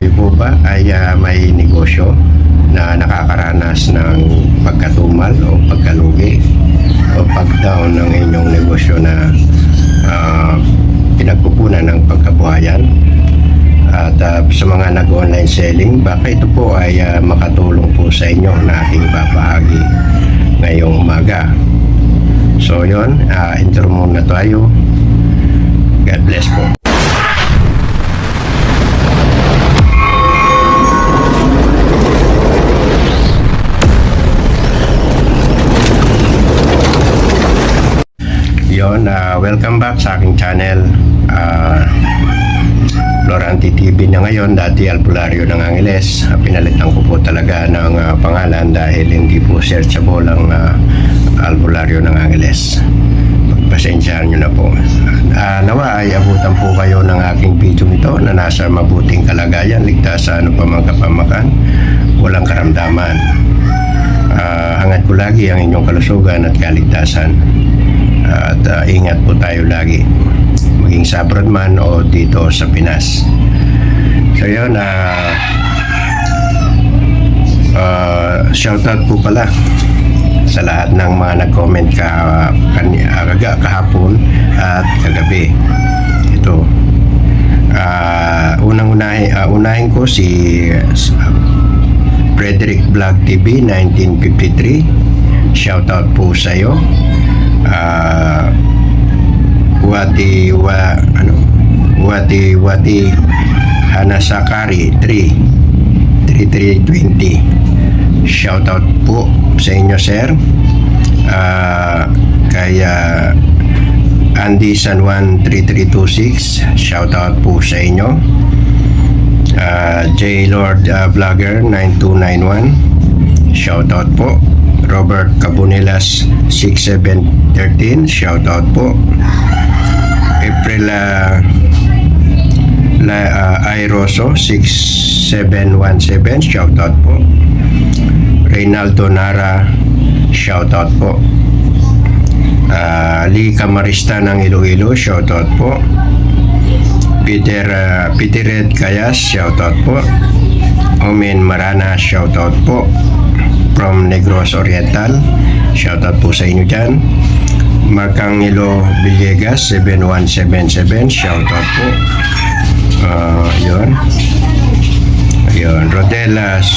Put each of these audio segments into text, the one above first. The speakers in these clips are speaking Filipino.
Kayo po ba ay ah, may negosyo na nakakaranas ng pagkatumal o pagkalugi o pag-down ng inyong negosyo na ah, pinagkukunan ng pagkabuhayan? At ah, sa mga nag-online selling, baka ito po ay ah, makatulong po sa inyo na ating babahagi ngayong umaga. So yon, uh, intro muna tayo. God bless po. Yon, ah, welcome back sa aking channel. Ah, Florante TV na ngayon, dati Albularyo ng Angeles. Ah, Pinalitan ko po talaga ng ah, pangalan dahil hindi po searchable ang ah, Albularyo ng Angeles. Pagpasensyahan nyo na po. Ah, nawa ay abutan po kayo ng aking video nito na nasa mabuting kalagayan, ligtas sa ano pa man kapamakan, walang karamdaman. Ah, hangat ko lagi ang inyong kalusugan at kaligtasan. At ah, ingat po tayo lagi. Maging sa abroad man o dito sa Pinas. So yun, ah ah, shoutout po pala sa lahat ng mga nag-comment ka kan, kaga, kahapon at kagabi. Ito. Ah, unang unahin, ah, unahin ko si uh, Frederick Vlog TV 1953. Shoutout po sa iyo. Ah, Wati wa ano Wati Wati Hanasakari 3 3320 Shoutout po sa inyo sir. Ah, kaya Andy San Juan 3326 Shoutout po sa inyo. Ah, J Lord ah, Vlogger 9291 Shoutout po Robert Cabunilas 6713 Shoutout po. April uh, La, uh, Airoso 6717 Shoutout po. Reynaldo Nara Shoutout po. Uh, Lee Camarista ng Iloilo Shoutout po. Peter uh, Peter Red Kayas Shoutout po. Omen Marana Shoutout po from Negros Oriental. Shoutout po sa inyo dyan. Marcangelo Villegas 7177 Shoutout po. Uh, yun. Yun Rodelas.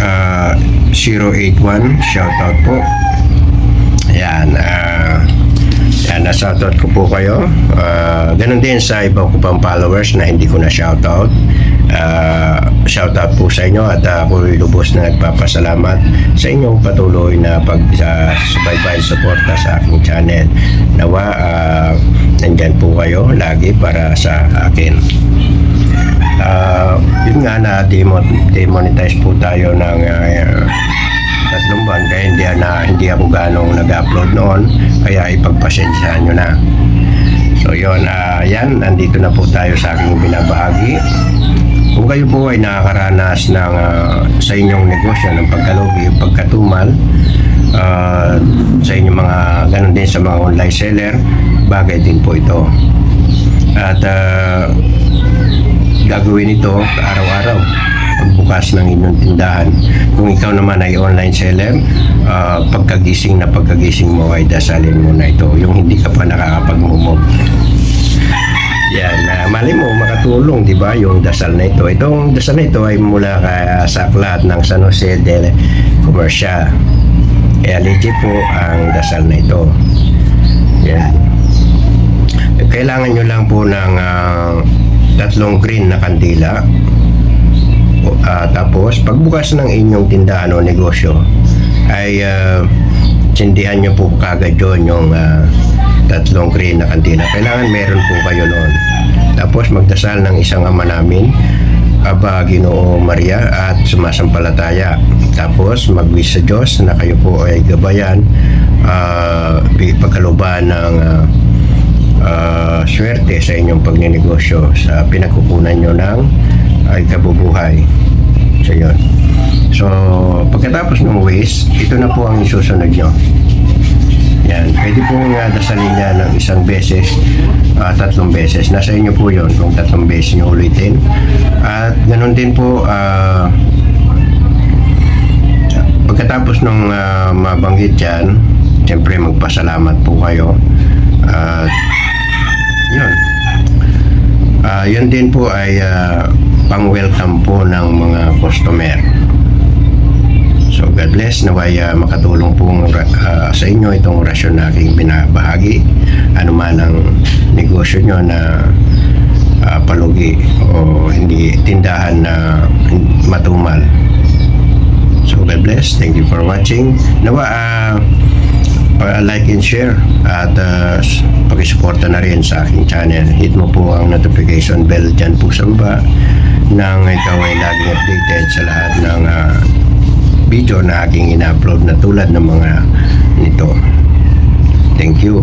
Uh, 081 shoutout po. Yan uh, yan na shoutout ko po kayo. Uh, ganun din sa iba ko pang followers na hindi ko na shoutout uh, shoutout po sa inyo at uh, ako'y lubos na nagpapasalamat sa inyong patuloy na pag uh, subaybay suporta sa aking channel. Nawa uh, nandyan po kayo lagi para sa akin. Ah, yun nga na demo, demonetize po tayo ng uh, tatlong buwan kaya hindi na hindi ako ganong nag-upload noon kaya ipagpasensyahan nyo na. So yun ah, yan nandito na po tayo sa aking binabahagi kung kayo po ay nakakaranas ng ah, sa inyong negosyo ng pagkalugi pagkatumal ah, sa inyong mga ganun din sa mga online seller bagay din po ito at ah, gagawin ito araw-araw pagbukas ng inyong tindahan. Kung ikaw naman ay online seller, ah, pagkagising na pagkagising mo ay dasalin mo na ito. Yung hindi ka pa nakakapag-move. Uh, makatulong, di ba, yung dasal na ito. Itong dasal na ito ay mula ka, sa aklat ng San Jose del Comercial. Kaya legit po ang dasal na ito. Yan. Kailangan nyo lang po ng ah, tatlong green na kandila. Ah, tapos, pagbukas ng inyong tindahan o negosyo, ay uh, sindihan nyo po kagad yun yung ah, tatlong green na kandila. Kailangan meron po kayo noon. Tapos, magdasal ng isang ama namin, Aba Ginoo Maria at sumasampalataya. Tapos magwis sa Diyos na kayo po ay gabayan uh, pagkalubaan ng ah, ah, swerte sa inyong pagnenegosyo sa pinagkukunan nyo ng ay kabubuhay. So yun. So pagkatapos ng wish, ito na po ang isusunod nyo. Yan. Pwede pong uh, dasalin niya ng isang beses, ah, tatlong beses. Nasa inyo po yon kung tatlong beses nyo ulitin. At ganun din po, ah, pagkatapos nung ah, mabanggit yan, siyempre magpasalamat po kayo. At yun. Ah, yun din po ay ah, pang-welcome po ng mga customer. So God bless naway ah, makatulong po sa inyo itong rasyon na aking binabahagi. Ano man ang negosyo nyo na ah, palugi o hindi tindahan na matumal. So God bless. Thank you for watching. Nawa pa- like and share at uh, pakisuporta na rin sa aking channel. Hit mo po ang notification bell dyan po sa baba nang ikaw ay laging updated sa lahat ng ah, video na aking ina-upload na tulad ng mga nito. Thank you.